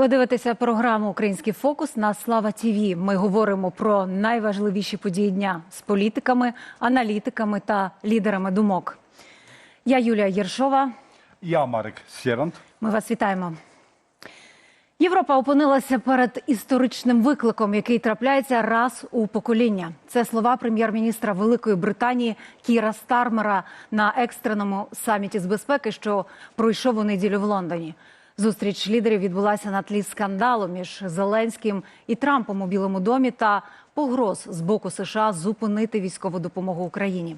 Ви дивитеся програму Український фокус на Слава Тіві. Ми говоримо про найважливіші події дня з політиками, аналітиками та лідерами думок. Я Юлія Єршова. Я Марek Sierant. Ми вас вітаємо. Європа опинилася перед історичним викликом, який трапляється раз у покоління. Це слова прем'єр-міністра Великої Британії Кіра Стармера на екстреному саміті з безпеки, що пройшов у неділю в Лондоні. Зустріч лідерів відбулася на тлі скандалу між Зеленським і Трампом у Білому домі та погроз з боку США зупинити військову допомогу Україні.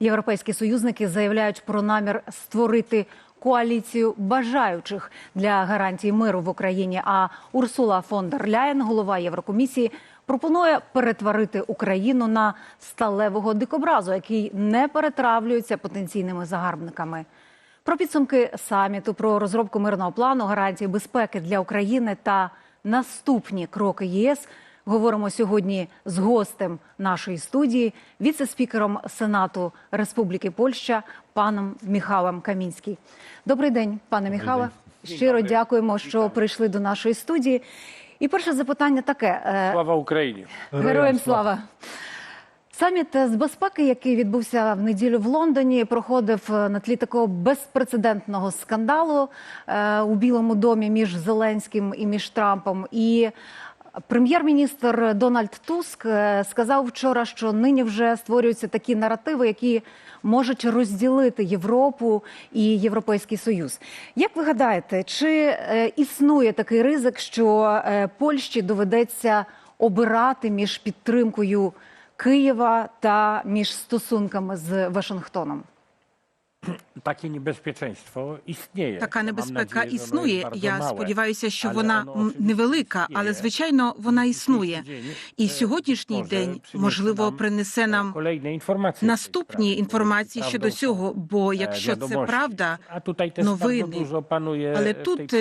Європейські союзники заявляють про намір створити коаліцію бажаючих для гарантії миру в Україні. А Урсула фон дер Ляєн, голова Єврокомісії, пропонує перетворити Україну на сталевого дикобразу, який не перетравлюється потенційними загарбниками. Про підсумки саміту, про розробку мирного плану, гарантії безпеки для України та наступні кроки ЄС говоримо сьогодні з гостем нашої студії, віце-спікером Сенату Республіки Польща, паном Міхалом Камінський. Добрий день, пане Міхале. Щиро дякуємо, що прийшли до нашої студії. І перше запитання таке: Е, Слава Україні! Героям слава. Саміт з безпеки, який відбувся в неділю в Лондоні, проходив е, на тлі такого безпрецедентного скандалу е, у Білому домі між Зеленським і між Трампом. І прем'єр-міністр Дональд Туск е, сказав вчора, що нині вже створюються такі наративи, які можуть розділити Європу і Європейський Союз. Як ви гадаєте, чи існує такий ризик, що Польщі доведеться обирати між підтримкою Києва та між стосунками з Вашингтоном? Takie niebezpieczeństwo istnieje. Така небезпека існує. Я сподіваюся, що вона невелика, але звичайно вона існує. І сьогоднішній день можливо принесе нам наступні інформації щодо цього. Бо якщо це правда, новини. але тут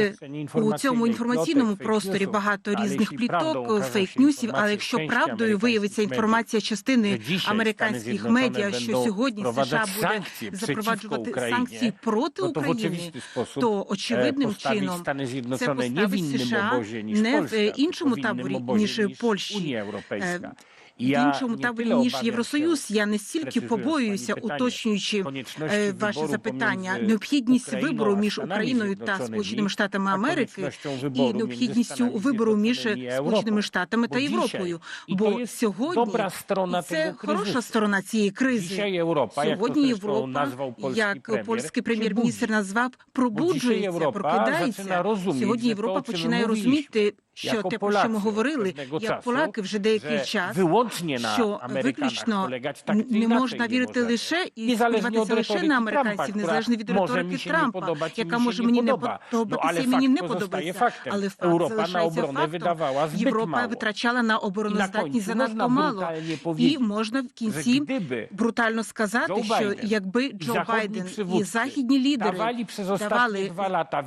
у цьому інформаційному просторі багато різних пліток, фейк-ньюсів. Але якщо правдою виявиться інформація частини американських медіа, що сьогодні США буде sankcje Україні, санкції проти no to w України, oczywisty sposób то e, очевидним postawi чином Stany це Zjednoczone nie w поставить innym США obozie niż не Polska, в tylko іншому w innym таборі, obozie ніж niż Польщі. Unia Europejska. В іншому таборі ніж Євросоюз. Я не стільки побоююся, уточнюючи е, ваше запитання, необхідність вибору між Україною та Сполученими Штатами Америки і необхідністю вибору між Сполученими Штатами та Європою. Бо сьогодні це хороша сторона цієї кризи. Сьогодні Європа, як польський прем'єр-міністр назвав, пробуджується, прокидається. Сьогодні Європа починає розуміти, що те, про що ми говорили, як поляки вже деякий час, що виключно не можна вірити лише і сподіватися лише на американців, незалежно від риторики Трампа, яка може мені не. No, подобатися, і мені не подобається. Але факт залишається фактом. Європа витрачала на обороноздатність занадто мало. І можна в кінці брутально сказати, що якби Джо Байден і західні лідери давали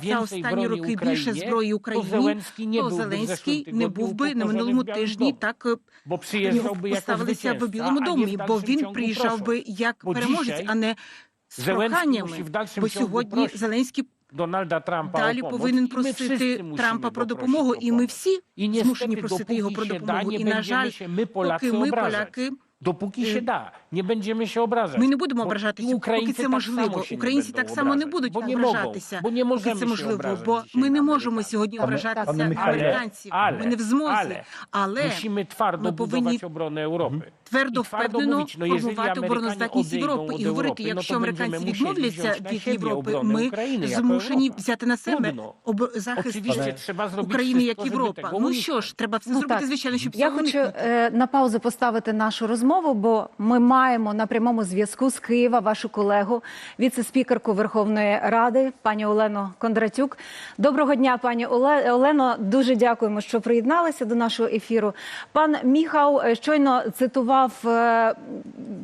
за останні роки більше зброї Україні, то в Зеленський не був би на минулому тижні так е, поставилися в Білому домі, бо він приїжджав би як переможець, а не з проханнями. Бо сьогодні Зеленський Дональда Трампа далі повинен просити Трампа про допомогу, і ми всі змушені просити його про допомогу. І на жаль, поки ми поляки. Dopóki Е, się da, nie będziemy się obrażać. Ми не будемо ображатися, поки це можливо. Українці так само не будуть ображатися, bo поки це можливо. Бо ми не можемо сьогодні ображатися американців. Ми не в змозі, але ми повинні твердо впевнено формувати обороноздатність Європи. і говорити, якщо американці відмовляться від Європи, ми змушені взяти на себе об... захист України як Європа. Ну що ж, треба все Ну, зробити, звичайно, щоб Я хочу е, на паузу поставити нашу розмову, бо ми маємо на прямому зв'язку з Києва вашу колегу, віце-спікерку Верховної Ради, пані Олену Кондратюк. Доброго дня, пані Олено. Дуже дякуємо, що приєдналися до нашого ефіру. Пан Міхау е, щойно цитував е,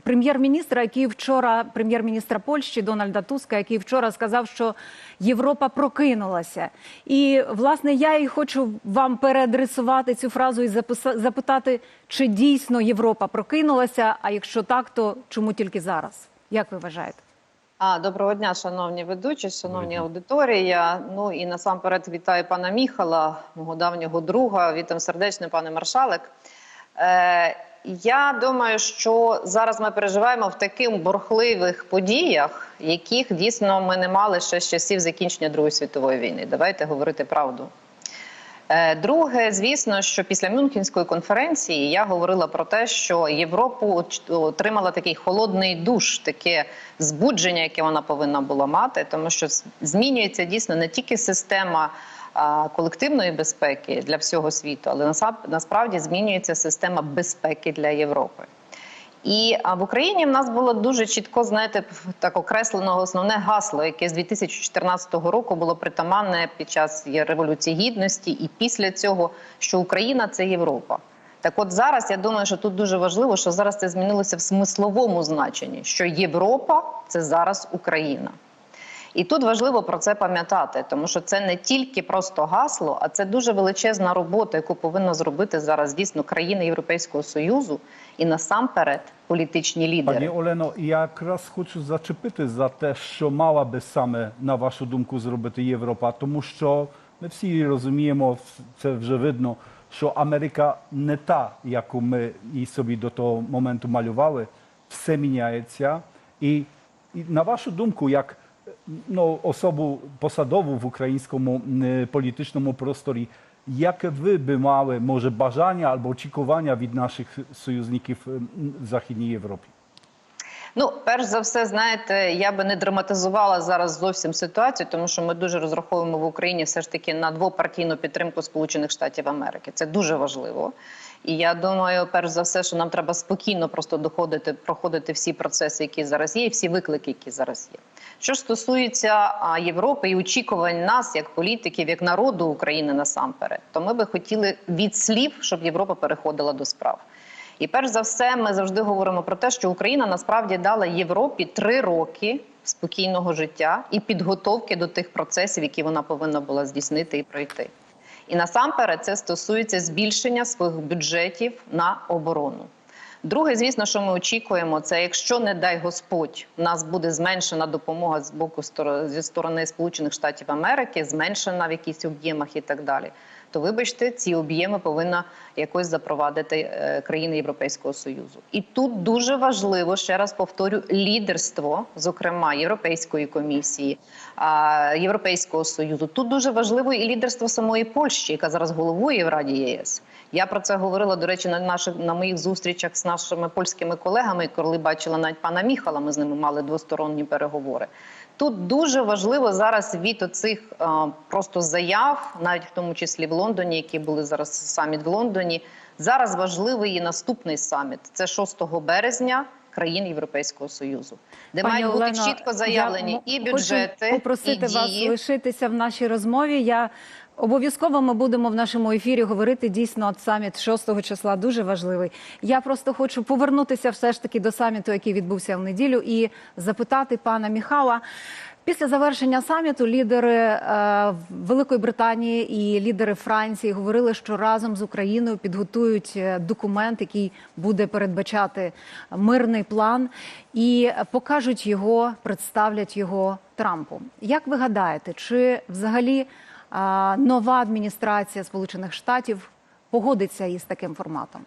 прем'єр-міністра, який вчора, прем'єр-міністра Польщі Дональда Туска, який вчора сказав, що Європа прокинулася. І власне я і хочу вам переадресувати цю фразу і запитати, чи дійсно Європа прокинулася. А якщо так, то чому тільки зараз? Як ви вважаєте? А, доброго дня, шановні ведучі, шановні аудиторія. Ну і насамперед вітаю пана Міхала, мого давнього друга. Вітам сердечно, пане маршалик. Е, я думаю, що зараз ми переживаємо в таких бурхливих подіях, яких дійсно ми не мали ще з часів закінчення Другої світової війни. Давайте говорити правду. Е, Друге, звісно, що після Мюнхенської конференції я говорила про те, що Європу отримала такий холодний душ, таке збудження, яке вона повинна була мати, тому що змінюється дійсно не тільки система колективної безпеки для всього світу, але насправді змінюється система безпеки для Європи. І в Україні в нас було дуже чітко, знаєте, так окреслено основне гасло, яке з 2014 року було притаманне під час революції гідності, і після цього, що Україна це Європа. Так, от зараз я думаю, що тут дуже важливо, що зараз це змінилося в смисловому значенні, що Європа це зараз Україна. І тут важливо про це пам'ятати, тому що це не тільки просто гасло, а це дуже величезна робота, яку повинна зробити зараз дійсно країни Європейського союзу і насамперед політичні лідери. Пані Олено, я якраз хочу зачепити за те, що мала би саме, на вашу думку, зробити Європа, тому що ми всі розуміємо, це вже видно, що Америка не та, яку ми її собі до того моменту малювали, все міняється. І, і на вашу думку, як особу посадову в українському політичному просторі, яке ви би мали, може, бажання або очікування від наших союзників в Західній Європі? Ну, перш за все, знаєте, я би не драматизувала зараз зовсім ситуацію, тому що ми дуже розраховуємо в Україні все ж таки на двопартійну підтримку Сполучених Штатів Америки. Це дуже важливо. І я думаю, перш за все, що нам треба спокійно просто доходити, проходити всі процеси, які зараз є, і всі виклики, які зараз є. Що ж стосується Європи і очікувань нас, як політиків, як народу України насамперед, то ми би хотіли від слів, щоб Європа переходила до справ. І перш за все, ми завжди говоримо про те, що Україна насправді дала Європі три роки спокійного життя і підготовки до тих процесів, які вона повинна була здійснити і пройти. І насамперед це стосується збільшення своїх бюджетів на оборону. Друге, звісно, що ми очікуємо, це якщо, не дай Господь, у нас буде зменшена допомога з боку зі сторони Сполучених Штатів Америки, зменшена в якихось об'ємах і так далі. То вибачте, ці об'єми повинна якось запровадити е, країни Європейського союзу. І тут дуже важливо ще раз повторю лідерство, зокрема Європейської комісії, Європейського союзу. Тут дуже важливо і лідерство самої Польщі, яка зараз головує в Раді ЄС. Я про це говорила до речі на наших на моїх зустрічах з нашими польськими колегами, коли бачила навіть пана Міхала. Ми з ними мали двосторонні переговори. Тут дуже важливо зараз від оцих е, просто заяв, навіть в тому числі в Лондоні, які були зараз саміт в Лондоні. Зараз важливий і наступний саміт. Це 6 березня країн Європейського союзу, де Пані мають бути чітко заявлені я і бюджети, Хочу попросити і вас лишитися в нашій розмові. Я обов'язково ми будемо в нашому ефірі говорити дійсно от саміт 6 числа дуже важливий. Я просто хочу повернутися все ж таки до саміту, який відбувся в неділю, і запитати пана Міхала. Після завершення саміту лідери е, Великої Британії і лідери Франції говорили, що разом з Україною підготують е, документ, який буде передбачати мирний план, і покажуть його, представлять його Трампу. Як ви гадаєте, чи взагалі нова адміністрація Сполучених Штатів погодиться із таким форматом?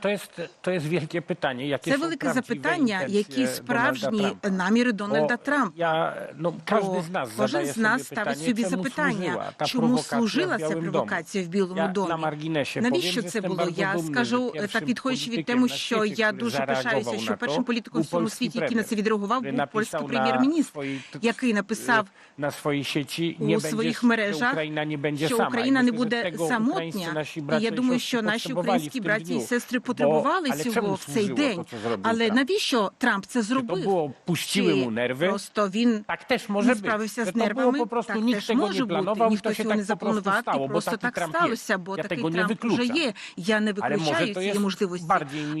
To jest, to jest wielkie pytanie. Jakie Це велике запитання, які справжні Trumpa? наміри Дональда Bo Трампа. No, każdy Бо z nas кожен з нас ставить собі запитання, чому служила ця провокація в Білому na домі. marginesie Навіщо це було? Я скажу так, відходячи від теми, що я дуже пишаюся, що першим політиком в polski світі, який на це відреагував, був польський прем'єр-міністр, який написав na swojej sieci у своїх мережах, що. Україна не буде самотня. І я думаю, що наші українські браті. Сестри потребували ale цього в цей день. co Але Trump? навіщо Трамп це зробив? było, puściły mu nerwy? Просто він Tak też może не справився з нервами. prostu, Так теж може бути. Ніхто цього не запланував, і просто так сталося, бо такий Трамп вже є. Я не виключаю цієї можливості.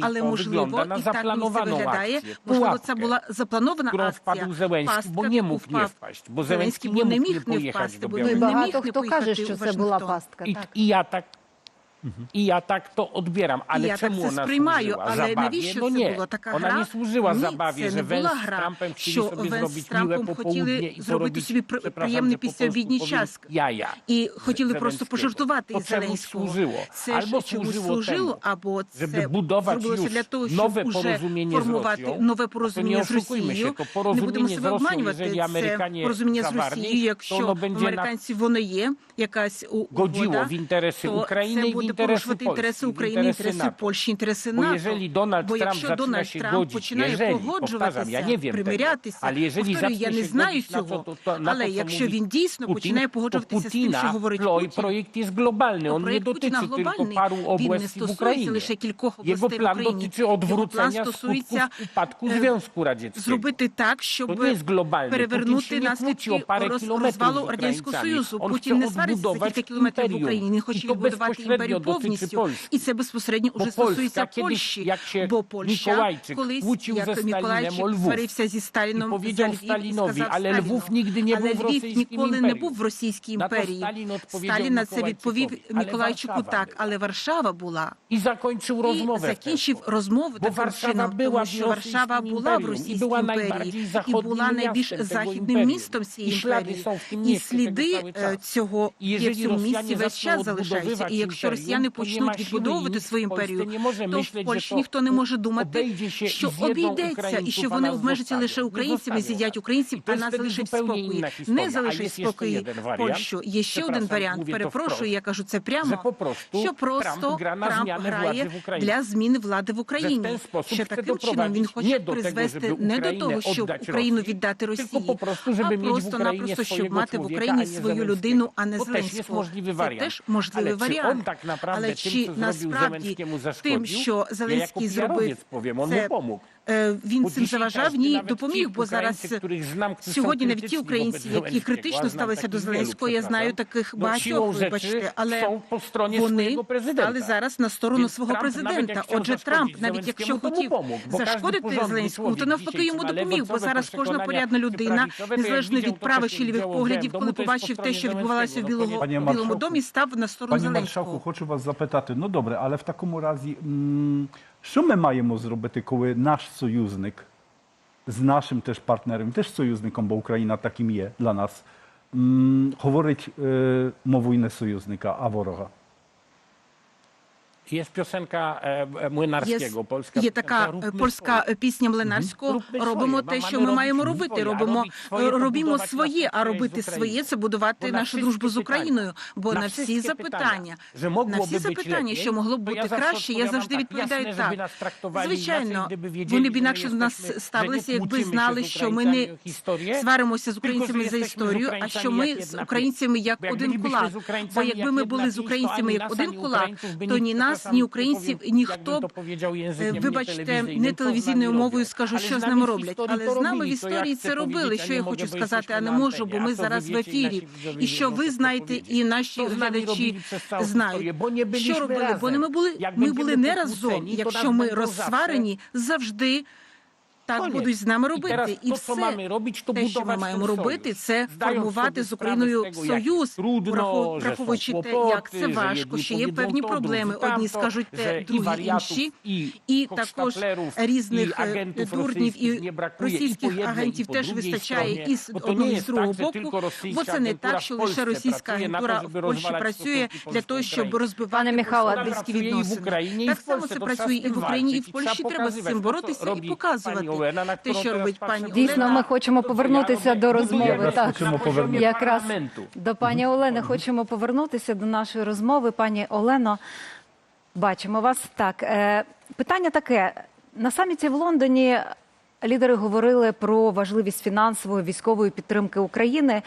Але можливо, і так мені це виглядає. Можливо, це була запланована акція. nie mógł nie впав. wpaść, bo Зеленський бо не міг не впасти, бо і він не міг не хто каже, що це була пастка. I, Так. І я так то odbieram, але ja czemu tak сприймаю, służyła? але zabawie? навіщо no це nie. була така Вона гра? nie służyła zabawie, це не Wens була z гра, що sobie Венс з Трампом хотіли зробити собі при- przepraszam, приємний післяобідній час. powiem, jaja. І хотіли просто пожартувати із По Зеленського. Це ж Або чомусь служило або це żeby зробилося для того, щоб уже формувати нове порозуміння з Росією. Не будемо себе обманювати. Це порозуміння з Росією, якщо американці воно є, якась угода, то це буде буде порушувати інтереси України, інтереси Польщі, інтереси НАТО. Бо якщо Дональд Трамп починає погоджуватися, примирятися, повторюю, я не знаю цього, то але якщо він дійсно починає погоджуватися з тим, що говорить Путін, Он ну, не дотичить тільки пару областей в Україні. лише кількох Його план дотичить одвруцення скутку упадку е, Зв'язку Радянського. Зробити так, щоб перевернути наслідки розвалу Радянського Союзу. Путін не свариться за кілька кілометрів в Україні, він хоче відбудувати імперію повністю. І це безпосередньо уже стосується Польщі, бо Польща колись, як Миколайчик, сварився зі Сталіном і за Львів і сказав але Львів ніколи не був в Російській імперії. Сталін на це відповів Миколайчику так, але Варшава була. І закінчив розмову таким чином, тому що Варшава була в Російській імперії. і була найбільш західним містом цієї імперії. І сліди е, цього є в цьому місці весь час залишаються. І якщо Росія росіяни почнуть відбудовувати свою імперію, то в Польщі ніхто не може думати, що обійдеться і що вони обмежаться лише українцями, з'їдять українців, а нас залишить спокій. Не залишить спокій Польщу. Є ще один варіант. Перепрошую, я кажу це прямо. що просто Трамп грає для зміни влади в Україні. Що таким чином він хоче призвести не до того, щоб Україну віддати Росії, а просто-напросто щоб мати в Україні свою людину, а не Зеленського. Це теж можливий варіант. Але чи насправді тим, що Зеленський зробив, це Е, він цим заважав ні допоміг, бо зараз сьогодні навіть ті українці, які критично ставилися до Зеленського, я знаю таких багатьох. Вибачте, але вони стали зараз на сторону свого президента. Отже, Трамп, навіть якщо хотів зашкодити Зеленському, то навпаки йому допоміг, бо зараз кожна порядна людина, незалежно від правих чи лівих поглядів, коли побачив те, що відбувалося в білому білому домі, став на сторону Зеленського. Хочу вас запитати. Ну добре, але в такому разі. Що ми маємо зробити, коли наш союзник з нашим теж партнером, теж союзником, бо Україна таким є для нас, м, говорить е, мову і не союзника, а ворога? Jest piosenka e, e, Młynarskiego, jest, polska Є така piosenka, e, róbmy polska swoje. пісня Млинарського. Mhm. Róbmy Робимо swoje, те, bo що mamy ми robić маємо робити. swoje, a Робимо robić swoje, to budować naszą a робити z своє Ukrainą. це будувати Бо на нашу дружбу з Україною. Бо на всі wszystkie запитання, że mogłoby всі być запитання, lepiej, що могло б бути zawsze краще, я odpowiadam завжди tak, відповідаю jasne, żeby так. nas traktowali Звичайно, inaczej, gdyby wiedzieli, вони б інакше нас ставилися, якби знали, що ми не Українцями сваримося з українцями за історію, а що ми з українцями як один кулак. з Бо якби ми були з українцями як один кулак, то ні нас ні українців, ніхто б, е, вибачте, не телевізійною мовою скажу, що з ними роблять. Але з нами в історії це робили. Що я хочу сказати, а не можу, бо ми зараз в ефірі. І що ви знаєте, і наші глядачі знають, що робили, бо ми були. Ми були не разом. Якщо ми розсварені, завжди так будуть з нами робити. І все, те, що ми маємо робити, це формувати з Україною союз, враховуючи те, як це важко, що є певні проблеми. Одні скажуть те, другі інші, і також різних е, дурнів і російських агентів теж вистачає і з одного і з другого боку. Бо це не так, що лише російська агентура в Польщі працює для того, щоб розбивати Михайла близькі відносини. Так само це працює і в Україні, і в Польщі. Треба з цим боротися і показувати. Ти що робить пані Дійсно, ми хочемо повернутися до розмови. Так якраз до пані Олени хочемо повернутися до нашої розмови. Пані Олено, бачимо вас так. Е, питання таке на саміті в Лондоні. Лідери говорили про важливість фінансової військової підтримки України,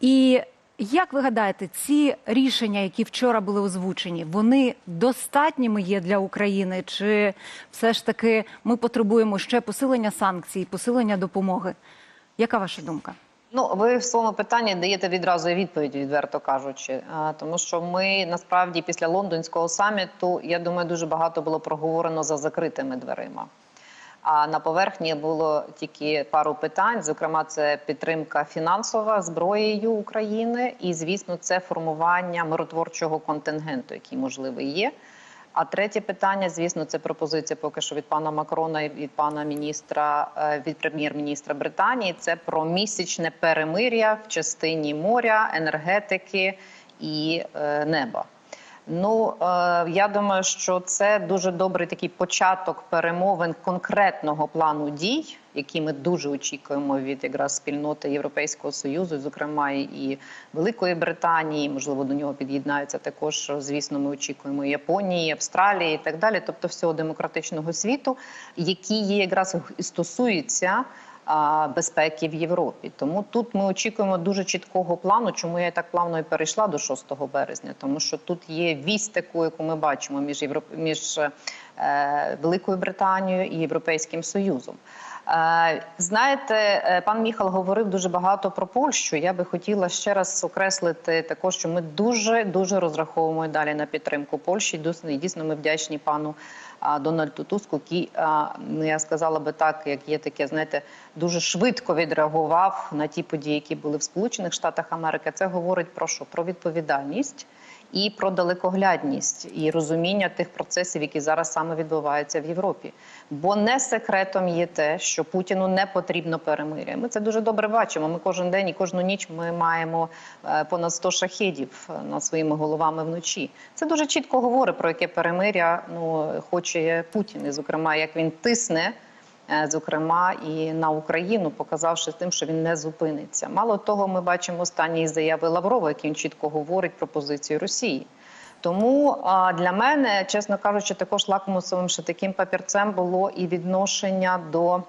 і як ви гадаєте, ці рішення, які вчора були озвучені, вони достатніми є для України? Чи все ж таки ми потребуємо ще посилення санкцій, посилення допомоги? Яка ваша думка? Ну, ви в своєму питанні даєте відразу відповідь, відверто кажучи. Тому що ми насправді після лондонського саміту, я думаю, дуже багато було проговорено за закритими дверима. А на поверхні було тільки пару питань. Зокрема, це підтримка фінансова зброєю України, і звісно, це формування миротворчого контингенту, який можливий є. А третє питання, звісно, це пропозиція поки що від пана Макрона і від пана міністра, е, від прем'єр-міністра Британії. Це про місячне перемир'я в частині моря, енергетики і е, неба. Ну е, я думаю, що це дуже добрий такий початок перемовин конкретного плану дій, які ми дуже очікуємо від якраз спільноти Європейського союзу, зокрема і Великої Британії. Можливо, до нього під'єднаються також. Звісно, ми очікуємо Японії, Австралії і так далі, тобто всього демократичного світу, які є якраз і стосуються безпеки в Європі. Тому тут ми очікуємо дуже чіткого плану. Чому я так плавно і перейшла до 6 березня? Тому що тут є вісь таку, яку ми бачимо між Європ... між е, Великою Британією і Європейським Союзом. Е, Знаєте, е, пан Міхал говорив дуже багато про Польщу. Я би хотіла ще раз окреслити також, що ми дуже дуже розраховуємо далі на підтримку Польщі. Дійсно, ми вдячні пану Дональду Туску, який ну, я сказала би так, як є таке, знаєте, дуже швидко відреагував на ті події, які були в Сполучених Штатах Америки. Це говорить про що? Про відповідальність і про далекоглядність і розуміння тих процесів, які зараз саме відбуваються в Європі. Бо не секретом є те, що Путіну не потрібно перемиря. Ми це дуже добре бачимо. Ми кожен день і кожну ніч ми маємо е, понад 100 шахедів е, над своїми головами вночі. Це дуже чітко говорить про яке перемиря ну хоче Путін, і зокрема, як він тисне. Е, Зокрема, і на Україну, показавши тим, що він не зупиниться. Мало того, ми бачимо останні заяви Лаврова, він чітко говорить про позицію Росії. Тому для мене, чесно кажучи, також лакмусовим ще таким папірцем було і відношення до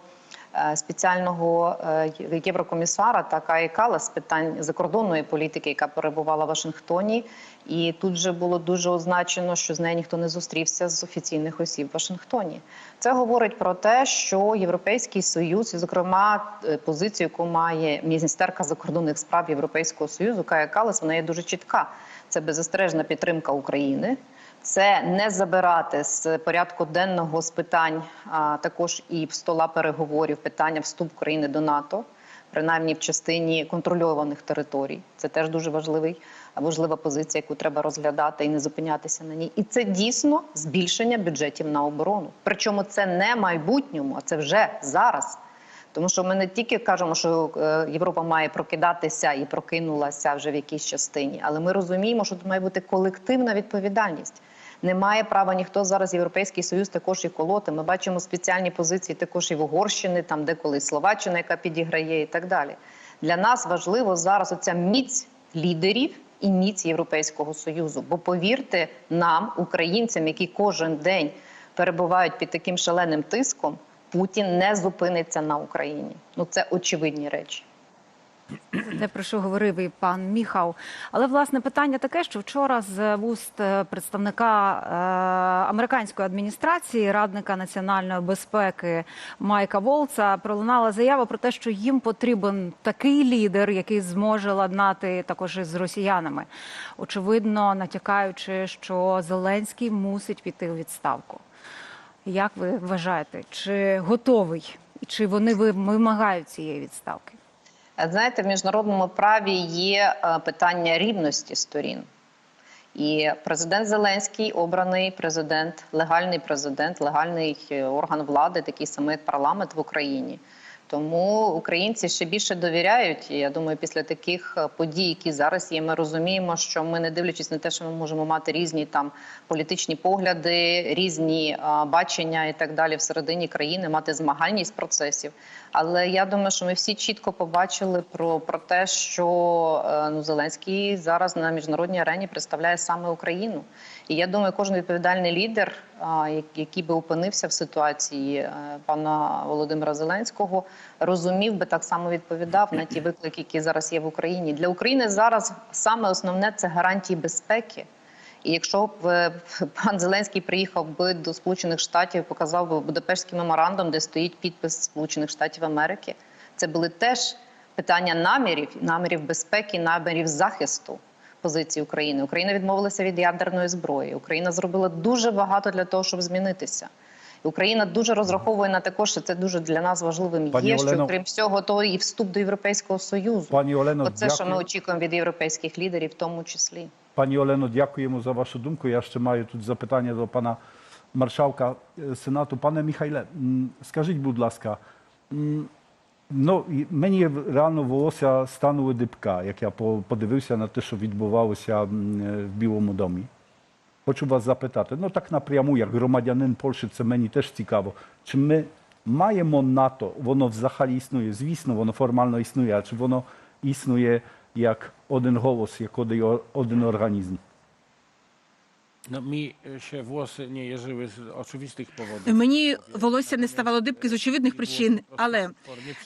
спеціального е, єврокомісара та Каї Кала з питань закордонної політики, яка перебувала в Вашингтоні. І тут же було дуже означено, що з нею ніхто не зустрівся з офіційних осіб в Вашингтоні. Це говорить про те, що Європейський Союз, і зокрема е, позицію, яку має міністерка закордонних справ Європейського союзу, Кая Калас, вона є дуже чітка. Це беззастережна підтримка України. Це не забирати з порядку денного з питань а, також і в стола переговорів питання вступ країни до НАТО, принаймні в частині контрольованих територій. Це теж дуже важливий важлива позиція, яку треба розглядати і не зупинятися на ній. І це дійсно збільшення бюджетів на оборону. Причому це не майбутньому, а це вже зараз. Тому що ми не тільки кажемо, що е, Європа має прокидатися і прокинулася вже в якійсь частині, але ми розуміємо, що тут має бути колективна відповідальність. Не має права ніхто зараз Європейський Союз також і колоти. Ми бачимо спеціальні позиції також і в Угорщини, там деколи Словаччина, яка підіграє, і так далі. Для нас важливо зараз оця міць лідерів і міць Європейського Союзу. Бо повірте нам, українцям, які кожен день перебувають під таким шаленим тиском, Путін не зупиниться на Україні. Ну це очевидні речі. Те, про що говорив і пан Міхав. Але власне питання таке, що вчора з вуст е, представника е, американської адміністрації, радника національної безпеки Майка Волца, пролунала заява про те, що їм потрібен такий лідер, який зможе ладнати також із росіянами. Очевидно, натякаючи, що Зеленський мусить піти у відставку. Як ви вважаєте, чи готовий, чи вони ви- вимагають цієї відставки? Знаєте, в міжнародному праві є е, питання рівності сторін. І президент Зеленський обраний президент, легальний президент, легальний е, орган влади, такий самий парламент в Україні. Тому українці ще більше довіряють. Я думаю, після таких е, подій, які зараз є, ми розуміємо, що ми, не дивлячись на те, що ми можемо мати різні там політичні погляди, різні а, бачення і так далі всередині країни, мати змагальність процесів. Але я думаю, що ми всі чітко побачили про, про те, що е, ну Зеленський зараз на міжнародній арені представляє саме Україну. І я думаю, кожен відповідальний лідер, який би опинився в ситуації е, пана Володимира Зеленського, розумів би так само відповідав на ті виклики, які зараз є в Україні. Для України зараз саме основне це гарантії безпеки. І якщо б е, пан Зеленський приїхав би до Сполучених Штатів, показав би Будапештський меморандум, де стоїть підпис Сполучених Штатів Америки, це були теж питання намірів, намірів безпеки, намірів захисту позиції України. Україна відмовилася від ядерної зброї. Україна зробила дуже багато для того, щоб змінитися. Україна дуже розраховує на також, що це дуже для нас важливим Пані є. Олено- Що крім всього, то і вступ до Європейського союзу. Пані Олено, Оце, що ми очікуємо від європейських лідерів, в тому числі. Пані Олено, дякуємо за вашу думку. Я ще маю тут запитання до пана маршалка е, Сенату. Пане Михайле, скажіть, будь ласка, ну, і мені реально волосся станули дибка, як я по- подивився на те, що відбувалося м, е, в Білому домі. Хочу вас запитати, ну так напряму, як громадянин Польщі, це мені теж цікаво. Чи ми маємо НАТО, воно взагалі існує? Звісно, воно формально існує, а чи воно існує як один голос, як один, один організм? No, mi się włosy nie jeżyły z oczywistych powodów. Мені волосся не ставало дибки з очевидних причин, але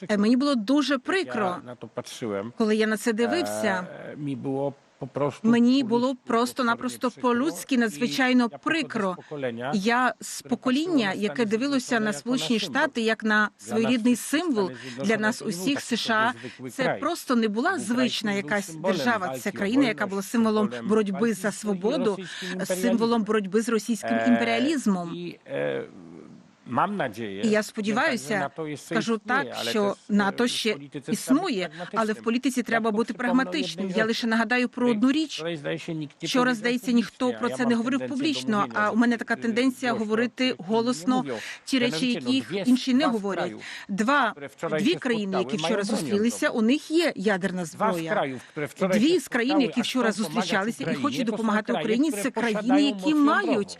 е, мені було дуже прикро, Ja na to patrzyłem. коли я на це дивився. E, mi było po prostu Мені було просто-напросто по-людськи надзвичайно прикро. Я з покоління, яке дивилося на Сполучені Штати як на своєрідний символ для нас усіх США. Це просто не була звична якась держава. Це країна, яка була символом боротьби за свободу, символом боротьби з російським E, імперіалізмом. I, e, Mam nadzieję, І я сподіваюся, скажу так, що e, НАТО ще існує, але в політиці треба бути прагматичним. Я лише нагадаю про одну річ. Вчора, здається, ніхто про це не говорив публічно. А у мене така тенденція говорити голосно ті речі, яких інші не говорять. Два дві країни, які вчора зустрілися, у них є ядерна зброя. Дві з країн, які вчора зустрічалися і хочуть допомагати Україні, це країни, які мають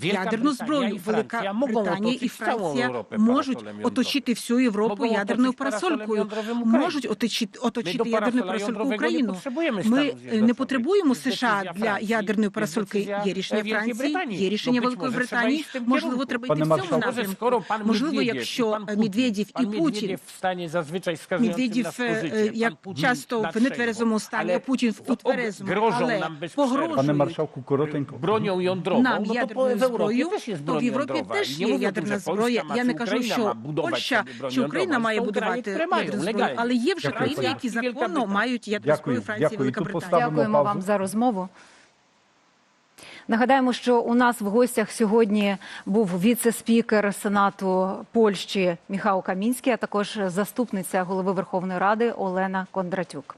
ядерну зброю. Велика Британія і Франція можуть оточити всю Європу ядерною парасолькою, можуть оточити, оточити парасолькою jądrowego Україну. Ми е, не потребуємо США для ядерної парасольки. Є рішення Франції, є рішення Великої Британії. Можливо, треба йти в цьому напрямку. Можливо, якщо Медведєв і Путін Медведєв, pozycję, е, як часто в нетверезому стані, а Путін в утверезому, але nam bez przerwy. Пане маршалку, коротенько. нам ядерною jest то в Європі теж є ядерна зброя. Я не кажу, що Польща чи Україна має будувати ядерну зброю, але є вже країни, які законно мають ядерну зброю. Британія. поставимо Дякуємо вам за розмову. Нагадаємо, що у нас в гостях сьогодні був віце-спікер Сенату Польщі Міхау Камінський, а також заступниця голови Верховної Ради Олена Кондратюк.